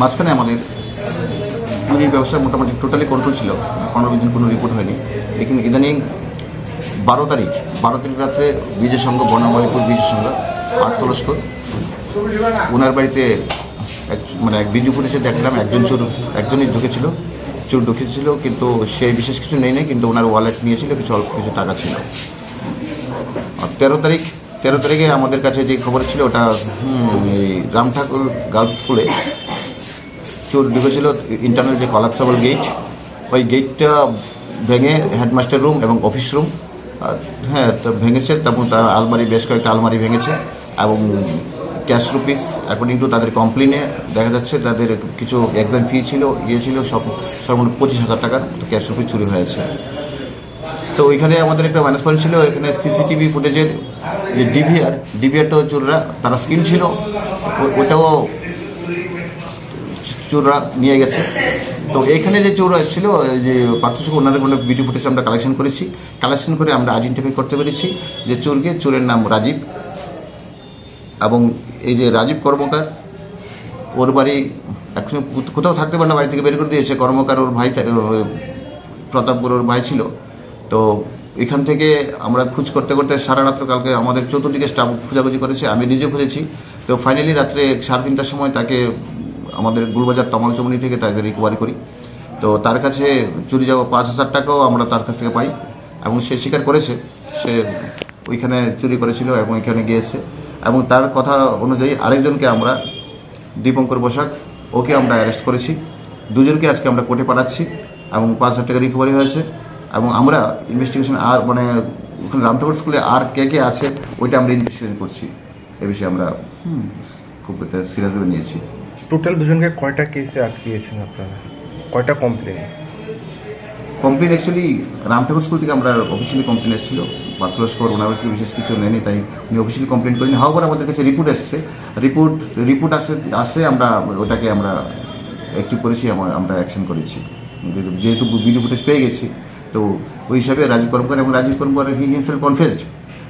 মাঝখানে আমাদের চুরির ব্যবসা মোটামুটি টোটালি কন্ট্রোল ছিল। পনেরো দিন কোনো রিপোর্ট হয়নি। লেকিন ইদানিং বারো তারিখ বারো তারিখ রাত্রে বিজয় সংঘ বনামালিপুর বিজয় সংঘ আট তুলস্কর ওনার বাড়িতে এক মানে এক ভিডিও ফুটেজে দেখলাম একজন চোর একজনই ঢুকেছিল চোর ঢুকেছিল, কিন্তু সে বিশেষ কিছু নেই নাই, কিন্তু ওনার ওয়ালেট নিয়েছিল, কিছু অল্প কিছু টাকা ছিল। আর তেরো তারিখ তেরো তারিখে আমাদের কাছে যে খবর ছিল ওটা এই রাম ঠাকুর গার্লস স্কুলে চোর ঢুকেছিল ইন্টারনাল যে কলাপসাবল গেট ওই গেটটা ভেঙে হেডমাস্টার রুম এবং অফিস রুম হ্যাঁ তা ভেঙেছে, তারপর তার আলমারি, বেশ কয়েকটা আলমারি ভেঙেছে এবং ক্যাশ রুপিস অ্যাকর্ডিং টু তাদের কমপ্লেনে দেখা যাচ্ছে, তাদের কিছু এক্সাম ফি ছিল ইয়ে ছিল, সব, সর্বমোট পঁচিশ হাজার টাকা ক্যাশ রুপিস চুরি হয়েছে। তো ওইখানে আমাদের একটা মাইনাস পয়েন্ট ছিল এখানে সিসিটিভি ফুটেজের যে ডিভিআর ডিভিআরটাও চোররা, তারা স্কিন ছিল ওটাও চোররা নিয়ে গেছে। তো এখানে যে চোর এসেছিল যে পার্থক্য ওনাদের কোনো ভিডিও ফুটেজ আমরা কালেকশন করেছি। কালেকশন করে আমরা আইডেন্টিফাই করতে পেরেছি যে চোরকে, চোরের নাম রাজীব এবং এই যে রাজীব কর্মকার, ওর বাড়ি এখন কোথাও থাকতে পারে না, বাড়ি থেকে বের করে দিয়েছে কর্মকার ওর ভাই প্রতাপপুর ওর ভাই ছিল। তো এখান থেকে আমরা খোঁজ করতে করতে সারা রাত্র কালকে আমাদের চতুর্দিকে স্টাফ খোঁজাখুঁজি করেছে, আমি নিজে খুঁজেছি। তো ফাইনালি রাত্রে সাড়ে তিনটার সময় তাকে আমাদের গুলবাজার তমাল চমনি থেকে তাকে রিকভারি করি। তো তার কাছে চুরি যাওয়া পাঁচ হাজার টাকাও আমরা তার কাছ থেকে পাই এবং সে স্বীকার করেছে, সে ওইখানে চুরি করেছিল এবং এখানে গিয়েছে। এবং তার কথা অনুযায়ী আরেকজনকে আমরা দীপঙ্কর বসাক, ওকে আমরা অ্যারেস্ট করেছি। দুজনকে আজকে আমরা কোর্টে পাঠাচ্ছি এবং পাঁচ হাজার টাকা রিকভারি হয়েছে। এবং আমরা ইনভেস্টিগেশন আর মানে ওখানে রামঠাকুর স্কুলে আর কে কে আছে ওইটা আমরা ইনভেস্টিগেশন করছি। এ বিষয়ে আমরা খুব সিরিয়াসভাবে নিয়েছি। টোটাল দুজনকে কয়টা কেসে আটকিয়েছেন আপনারা? কয়টা complain complain actually Ramthakur school থেকে আমরা অফিসিয়ালি কমপ্লেন এসেছিল। পার্থস্কর ওনার হচ্ছে বিশেষ কিছু নেয়নি তাই উনি অফিসিয়ালি কমপ্লেন করিনি হাওয়ার আমাদের কাছে রিপোর্ট এসছে। রিপোর্ট রিপোর্ট আসে আসে আমরা ওটাকে আমরা অ্যাক্টিভ করেছি আমরা- অ্যাকশন করেছি। যেহেতু- যেহেতু ভিডিও ফুটেজ পেয়ে গেছি তো ওই হিসাবে রাজীব কর্মকার এবং রাজীব কর্মকার হি হিমসেল কনফেসড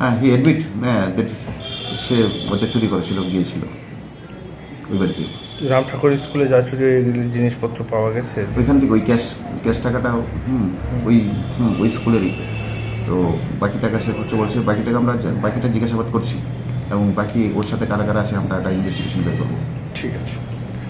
হ্যাঁ হি অ্যাডমিট হ্যাঁ that সে ওটা চুরি করেছিল গিয়েছিল। ওই বাড়িতে। রাম ঠাকুর স্কুলে যা চুরি জিনিসপত্র পাওয়া গেছে? ওইখান থেকে ওই ক্যাশ ক্যাশ টাকাটা হুম ওই হুম ওই স্কুলেরই। তো বাকি টাকা সে খরচ বলছে বাকি টাকা আমরা বাকিটা জিজ্ঞাসাবাদ করছি। এবং বাকি ওর সাথে কারা কারা আছে আমরা একটা ইনভেস্টিগেশন বের করব। ঠিক আছে।